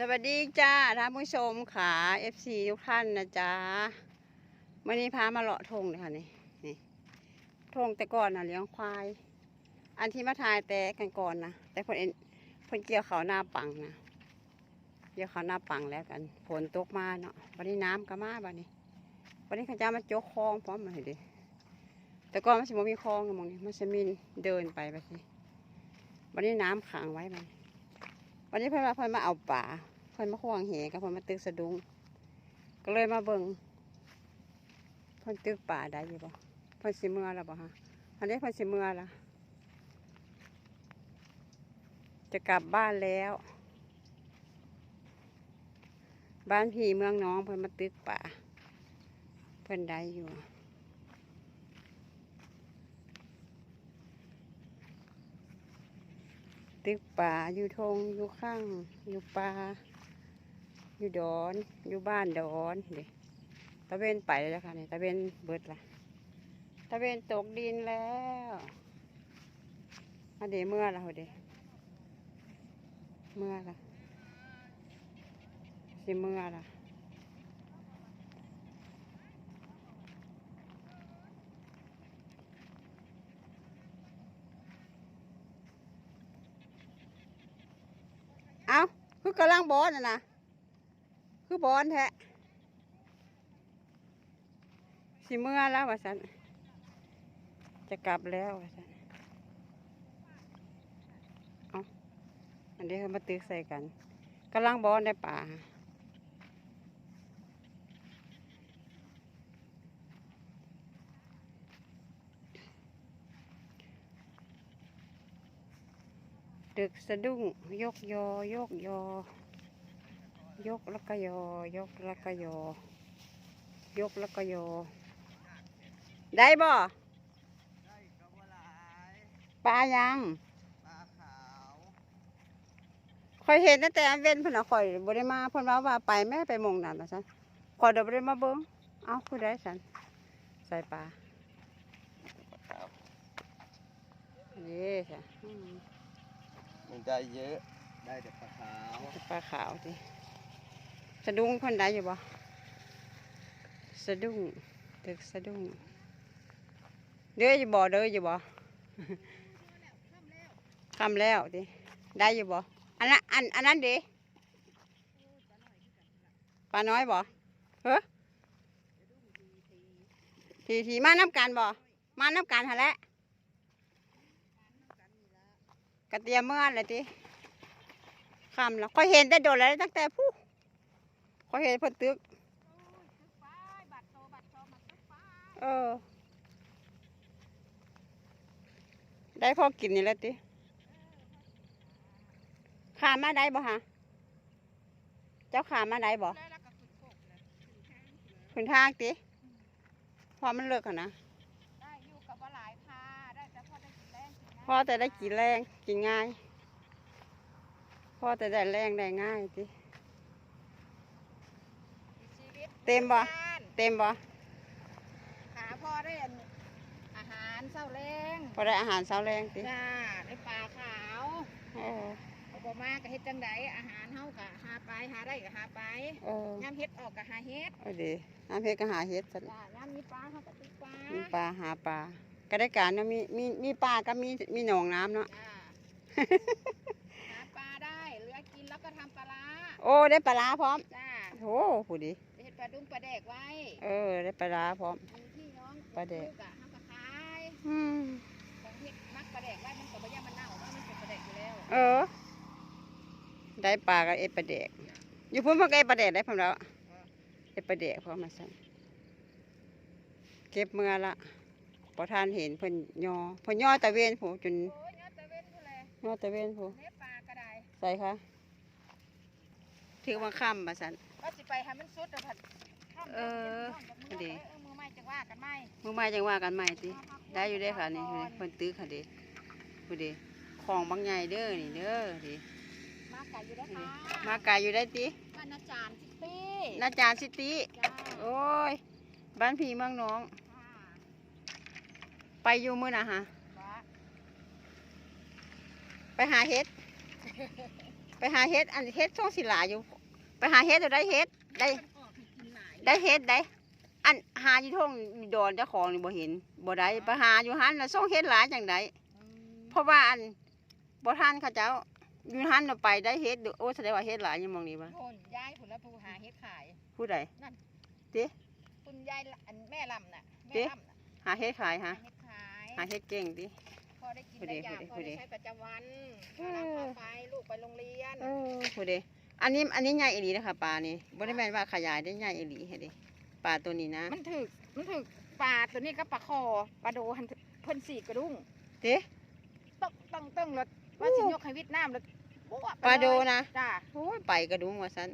สวัสดีจ้าท่านผู้ชมขา FC ทุกท่านนะจ๊ะวันนี้พามาเลาะทงเลยค่ะนี่นี่ทงแต่ก่อนนะเลี้ยงควาย อันที่มาทายแต่กันก่อนนะแต่คนเอ็นคนเกี่ยวเขาหน้าปังนะเกี่ยวเขาหน้าปังแล้วกันฝนตกมาเนาะวันนี้น้ำก็มาบัดนี้วันนี้เขาจะมาโจกคลองพร้อมมาให้ดิแต่ก่อนมันจะมีคลองนะมองนี่มันจะมีเดินไปไปสิวันนี้น้ำขังไว้มัน วันนี้เพิ่นมาเพิ่นมาเอาป่าเพิ่นมาขวงเหกับเพิ่นมาตึกสะดุ้งก็เลยมาเบิ่งเพิ่นตึกป่าได้อยู่บ่เพิ่นสิเมื่อแล้วบ่ฮะอันนี้เพิ่นสิเมื่อละจะกลับบ้านแล้ว บ้านพี่เมืองน้องเพิ่นมาตึกป่า เพิ่นได้อยู่ ตึกป่าอยู่ทงอยู่ข้างอยู่ป่าอยู่ดอน อยู่บ้านดอนเด็ตะเวนไปแล้วค่ะนี่ตะเวนเบิดละตะเวนตกดินแล้วมาเดเมื่อละเดเมื่อละสิเมื่อละ เอาคือกำลังบอนน่ะนะคือบอนแท้สิเมื่อแล้ววะสันจะกลับแล้ววะสันเอาอันนี้เขามาตึกใส่กันกำลังบอนในป่า ตึกสะดุ้ง ยกยอ ยกยอ ยกแล้วก็ยอ ยกแล้วก็ยอ ยกแล้วก็ยอ ได้บ่ได้ครับว่าหลายปลายังปลาขาวคอยเห็นตั้งแต่อันเว้นเพิ่นน่ะคอยบ่ได้มาเพิ่นว่าว่าไปแม่ไปหมองนั่นว่าซั่นคอยเดี๋ยวบ่ได้มาเบิ่งเอ้าผู้ใดซั่นใส่ปลานี่จ้ะอืม ไม่ได้เยอะ ได้แต่ปลาขาวปลาขาวสิสะดุ้งคนใดอยู่บ่สะดุ้งตึกสะดุ้งเด้ออยู่บ่เด้ออยู่บ่คำแล้วดิได้อยู่บ่อันนั้นอันอันนั้นดิปลาน้อยบ่เฮ้อทีทีมาน้ำกันบ่มาน้ำกันหะแหละ กระเตียมเมื่อเลยติคำแล้วค่อยเห็นแต่โดดแล้วตั้งแต่ผู้ค่อยเห็นเพิ่นตึกเออ ได้พอกินนี่แหล้วติขามาได้บ่ฮะเจ้าขามาได้บ่ขึ้นทางติพอมันเลิกกันนะ พอแต่ได้กินแรงกินง่ายพอแต่ได้แรงได้ง่ายติชีวิตเต็มบ่บ้านเต็มบ่ขาพ่อได้อันอาหารเศร้าแรงพอได้อาหารเช้าแรงติจ้าได้ปลาขาวเออเอาบ่มาก็เฮ็ดจังไดอาหารเฮาก็หาไปหาได้ก็หาไปเออยามเฮ็ดออกก็หาเฮ็ดเอาดีน้ำเพชรก็หาเห็ดสันจ้ายามมีปลาเฮาก็ตึกปลามีปลาหาปลา ก็ได้การเนาะมีมีมีปลาก็มีมีหนองน้ำเนาะจ้าหาปลาได้เหลือกินแล้วก็ทำปลาร้าโอ้ได้ปลาร้าพร้อมจ้าโอ้ผู้ดีเฮ็ดปลาดุ้งปลาแดกไว้เออ ได้ปลาร้าพร้อมอันที่น้องปลาแดก ลูอะเฮาก็ขายอืมของเฮ็ดมักปลาแดกไว้มันก็บ่ย่ามันเน่าเนาะมันเป็นปลาแดกอยู่แล้วเออ ได้ปลากับเอ็ดปลาแดก อยู่พุ่นพวกเอ็ดปลาแดกได้พร้อมแล้วเอ็ดปลาแดกพร้อมมาสั่นเก็บเมื่อละ พอทานเห็นเพิ่นยอเพิ่นยอตะเวนผู้จนโอ้ยเนาะตะเว้นผู้แลยอตะเวนผู้เน็บปลาก็ได้ใส่ค่ะถือว่าค่ำมาสั่นว่าสิไปให้มันสุดแล้วผัดข้ามเออมือดี เออมือใหม่จังว่ากันไหมมือไม้จังว่ากันใหม่ติได้อยู่ได้อค่ะนี่เพิ่นตื้อค่ะเด้ผู้เด้ของบางใหญ่เด้อนี่เด้อดิมาไก่อยู่ได้อค่ะมาไกลอยู่ได้ติบ้านอาจารย์ซิตี้นาจารย์สิติจ้าโอ้ยบ้านพี่เมืองน้องค่ะ ไปอยู่มื้อน่ะฮะว่าไปหาเห็ด ไปหาเฮ็ด อันเฮ็ดช่วงสิหลายอยู่ ไปหาเฮ็ดเอาได้เฮ็ด ได้มันออกให้กินหลายได้เฮ็ดได้ อันหาอยู่ท่งดอนเจ้าของนี่บ่เห็นบ่ได้ไปหาอยู่หันน่ะส่งเฮ็ดหลายจังไดอืมเพราะว่าอันบ่ทันเขาเจ้าอยู่หันน่ะไปได้เฮ็ดโอ้แสดงว่าเฮ็ดหลายอยู่หมองนี้บ่โคนยายผุนละผู้หาเฮ็ดขาย ผู้ใดคุณยายละอันแม่ลำน่ะแม่เจ๊ลำน่ะหาเฮ็ดขายหาฮะเฮ็ดขาย หาเฮ็ดเก่งดิ พอได้กินผู้ใดได้อยากพอผู้ใดได้ใช้ประจำวันเอพาอเราพาไปลูกไปโรงเรียน เออผู้ใดอันนี้อันนี้ใหญ่อีหลีนะคะปลานี่บ่ได้แม่นว่าขยายได้ใหญ่อีหลีเฮ็ดดิปลาตัวนี้นะ มันถึกมันถึกปลาตัวนี้ก็ปลาคอปลาโดหันเพิ่นสีกระดุ้งเด้ต้องต้องต้องรถว่าสิยกให้วิทย์น้ำรถบวปลาโดนะจ้าโอ้ยไปกระดุงว่าซั่น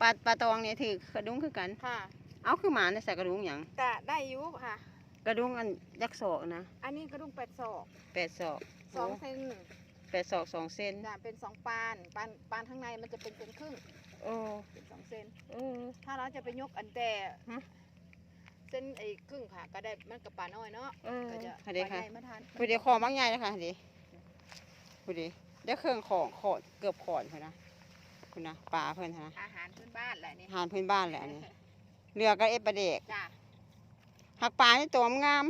ปลาปลาตองนี่ถือกระดุงคือกัน ค่ะ เอาคือหมาในใส่กระดุงหยังแต่ได้อยุค่ะ กระดุงอันยักษ์ศอกนะอันนี้กระดุ้งแปดศอกแปดศอกสองเซนแปดศอกสองเซนจ้าเป็นสองปานปานปานข้างในมันจะเป็นเป็นครึ่งโอ้เป็นสองเซนเออถ้าเราจะไปยกอันแต่ฮะเส้นไอ้ครึ่งค่ะ ก็ได้มันกับปลาน้อยเนาะเออก็จะค่ะเด้ค่ะปลาใหญ่มาทานพูดเดี๋ยวของบางใหญ่นะคะดิพูดดิเดี๋ยวเครื่องของขอดเกือบขอดเพิ่นนะคุณนะปลาเพิ่นนะอาหารพื้นบ้านแหละนี่อาหารพื้นบ้านแหละอันนี้เรือก็เอฟประเดกจ้า หักปลาในตัวงาม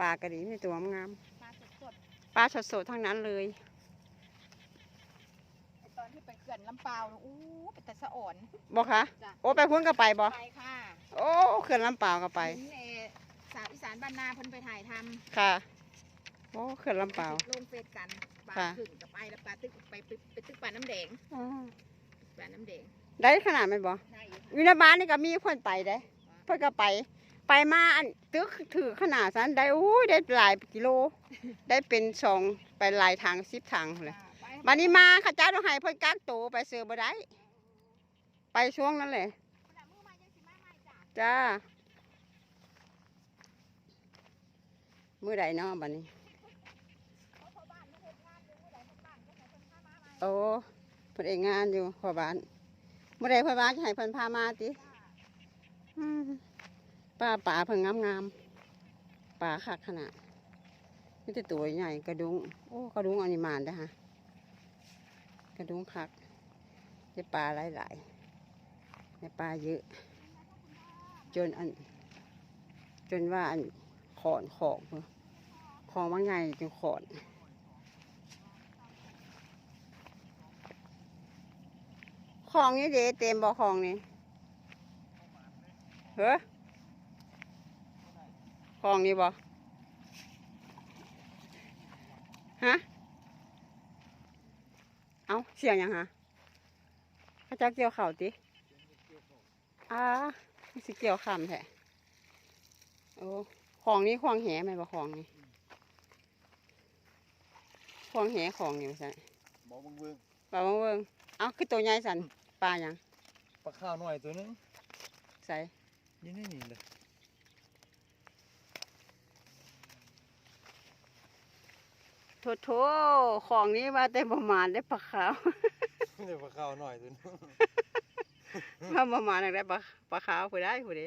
ปลากระดีในตัวงามปลาสดปลาสดๆทั้งนั้นเลยๆไอ้ตอนที่ไปเขื่อนลำเปาวน่ะอู้เป็นแต่สะอ่อนบอกคะจ้ะโอ้ไปพุ่นก็ไปบ่ไปค่ะโอ้เขื่อนลำเปล่าวก็ไปเห็นเอ่อสาวอีสานบ้านนาเพิ่นไปถ่ายทำค่ะโอ้เขื่อนลำเปล่าวลงเฟซกันปลาค่ะขึ้นกับไปแล้วปลาตึกไปไปไปตึกปลาน้ำแดงอ๋อปลาน้ำแดงได้ขนาดไหมนบ่ได้อยู่ค่ะวินาบ้านนี่ก็มีคนไปได้เพิ่นก็ไป ไปมาอันตึกถือขนาดนั้นได้โอ้ยได้หลายกิโล ได้เป็นสองไปหลายทางสิบทางเลยจ้ะไปบัดนี้มาเข้าเจ้าต้องให้เพิ่นกักตัวไปเสือบ่ได้ ไปช่วงนั้นเลยคนละมือมายังสิมาใหม่จ้ะจ้ามื้อใดเนาะบัดนี้เพราะพ่อบ้านมาเฮ็ดงานอยู่เมื่อใดพ่อบ้านก็ให้เพิ่นพามาใหม่โอ้เพิ่นเองงานอยู่พ่อบ้านมื้อใดพ่อบ้านจะให้เพิ่นพามาติจ้ะอืม ป้าป่าเพิ่งงามงามๆป่าคักขนาดนี่แต่ตัวใหญ่กระดุงโอ้กระดุงอันนี้มานได้อฮะกระดุงคักได้ปลาหลายๆได้ปลาเยอะ จนอัน จนว่าอันขอนขอกเนอะของบางใหญ่จนขอนของนี่เดเต็มบ่อของนี่เฮ้อ คลองนี่บ่ฮะ เอาเสียงยังฮะข้าเจ้าเกี่ยวเข่าวติอ่ามันสิเกี่ยวคำแท้โอ้คลองนี้คลองแหไหมบ่คลองนี่คลองแหคลองอยู่ใช่บอกมึงเบิ่งปลาบังเวิงเอาคือตัวใหญ่สันปลาหยังปลาข้าวหน่อยตัวนึงใส่ยังไม่มีเลย โถโถของนี้ว่าแต่ประมาณได้ปลาขาว เดี๋ยวปลาข้าวหน่อยตัวนึงว่าประมาณได้ปลาปลาขาวผู้ได้ผู้ใด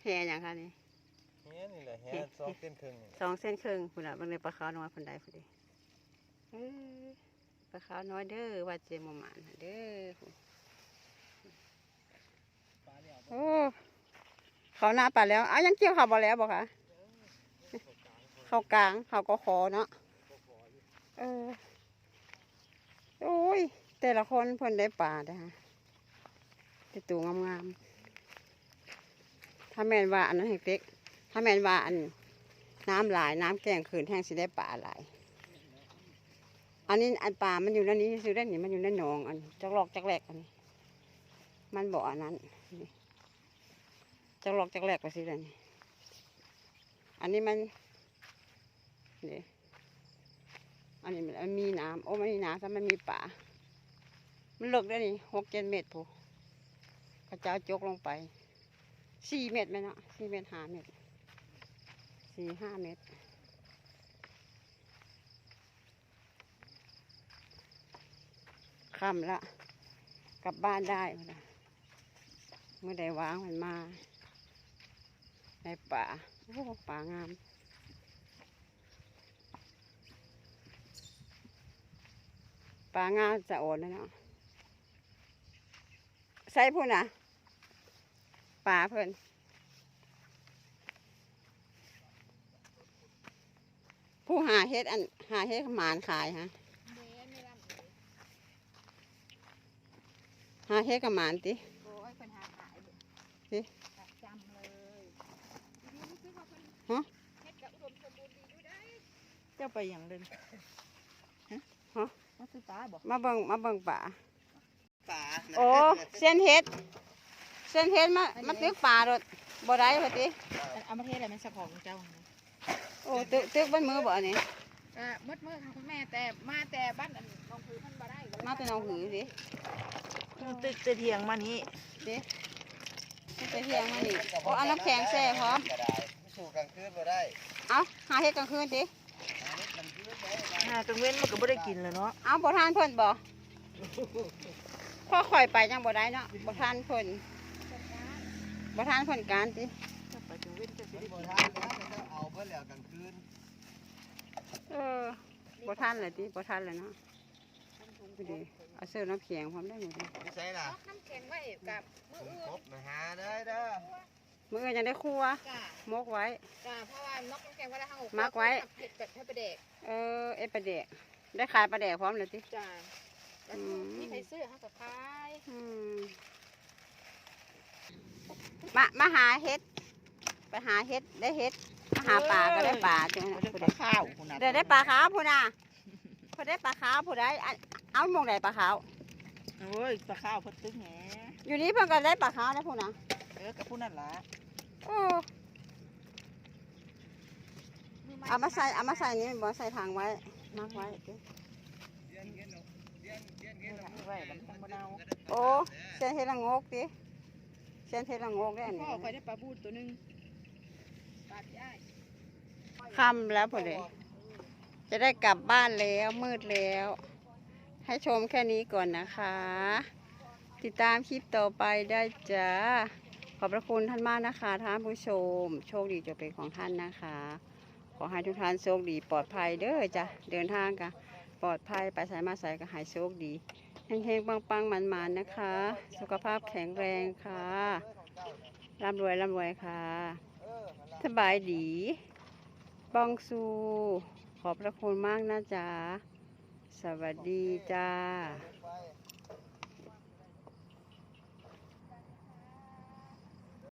แห่อย่างค่ะนี่เฮ้ยนี่แหละแฮะสองเส้นครึ่งนี่สองเส้นครึ่งผู้น่ะบางในปลาขาวน้อยผู้ใดผู้ใดเอ้ยปลาขาวน้อยเด้อว่าเจมประมาณน่ะเด้อโอ้เขาหน้าปลาแล้วอ้าวยังเกี่ยวเขาบ่แล้วบ่คะ เขากลางเขาก็ขอเนาะเออโอ้ย แต่ละคนเพิ่นได้ปลาได้ฮะได้ตัวงามๆถ้าแม่นว่าอันนั้นเล็กถ้าแม่นว่าอันน้ำหลายน้ำแกงขืนแห้งสิได้ปลาหลายอันนี้อันปลามันอยู่ในนี้ซื้อด้นี่มันอยู่ในหนองอันจักหลอกจักแหลกอันนี้มันบ่ออันนั้นจักหลอกจักแหลกไปซื้อด้นี่อันนี้มัน นี่อันนี้มันมีน้ำโอ้ไมันมีน้ำถ้ามันมีป่า มันเลิกได้นี่หกเจ็ดเมตรผู้กระจ้าจกลงไปสี่เมตรไหมเนาะสี่เมตรห้าเมตรสี่ห้าเมตรค่ำละกลับบ้านได้เมื่อใดวางมันมา ในป่าโอ้ป่างาม ปลางาจะโอนแล้วเนาะใส่พูดนะปลาเพิ่นผู้หาเฮ็ดอันหาเฮ็ดหมานขายฮะเด้ไม่ร่ำเลยหาเฮ็ดกับหมานติโอ้ยคนหาขายเด้อสิประจำเลยดูรู้สึกว่าคนฮะเฮ็ดกับอุดมสมบูรณ์ดีอยู่ได้เจ้าไปอย่างเดินฮะ มาซื้อปลาบอกมาเบิ่งมาเบิ่งป่าป่าโอ้เส้นเฮ็ดเส้นเฮ็ดมามาตึกป่ารถบ่ได้พอติเอามาเทศอะไรมันสะของเจ้านะโอ้ตึกตึกบนมือบ่อันนี้ก็มืดมืดค่ะคุณแม่แต่มาแต่บ้านอันน้องผือมันบ่ได้ก็เลยมาเป็นเอาหือสิตึกเตเทียงมานี้สิไปเที่ยงมานี่โอ้เอาน้ำแข็งแช่พร้อมก็ได้สู่กลางคืนบ่ได้เอาหาเฮ็ดกลางคืนติ หากลางเว้นมันก็บ่ได้กินแล้วเนาะเอาบ่ทานเพิ่นบ่พ่อข่อยไปยังบ่ได้เนาะบ่ทานเพิ่นบ่ทานเพิ่นการติเจ้าไปกลางเว้นเจ้าสิมันได้บ่กินทานแล้วจะเอาเพิ่นแล้วกลางคืนเออบ่ทานเลยติบ่ทานเลยเนาะดูดิเอาเสื้อน้ำแข็งพร้อมได้หมดเลยไม่ใช่ล่ะนอกน้ำแข็งไว้กับมือผมอื่ครนบมาหาได้เด้อ มื้ออื่นยังได้ครัวจ้ามกไว้ จ้าเพราะว่านอกน้ำแข็งไว้แล้วเฮามัมักไว้ เผ็ดเป็ดให้ไปเด็กเออเอ็ดปลาแดกได้ขายปลาแดกพร้อมเลยติจ้าแล้วอืม มีใครซื้อเฮาก็ขายอืมมามาหาเฮ็ด ไปหาเฮ็ดได้เฮ็ดมาหาปลาก็ได้ปลาจังบ่นะได้ผู้ปใดลาข้าวคุณน่ะเดี๋ยวได้ปลาขาวผู้น่ะผู้ได้ปลาขาวผู้ใดอันเอาหมองใดปลาขาว โอ้ยปลาข้าวเพิ่นตึกแหมอยู่นี่เพิ่นก็ได้ปลาขาวนะผู้น่ะเออกับผู้นั่นล่ะโอ้ เอามาใส่เอามาใส่นี่บ่ใส่ถังไว้มักไว้ติไว้มันจังบ่เน่าโอ้เส้นเฮ็ดละโงกติเส้นเฮ็ดละโงกได้อันพ่นี้อคอยได้ปลาบูดตัวหนึงปลาพี่อ้ายค่ำแล้วผู้ใดจะได้กลับบ้านแล้วมืดแล้ว ให้ชมแค่นี้ก่อนนะคะ ติดตามคลิปต่อไปได้จ้า ขอบพระคุณท่านมากนะคะท่านผู้ชม โชคดีจะเป็นของท่านนะคะ ขอให้ทุกท่านโชคดีปลอดภัยเด้อจ้ะเดินทางกันปลอดภัยไปสายมาสายก็หายโชคดีเฮงๆปังๆมันๆนะคะ สุขภาพแข็งแรงค่ะร่ำรวยร่ำรวยค่ะ สบายดีบองซูขอบพระคุณมากนะจ๊ะ สวัสดีจ้า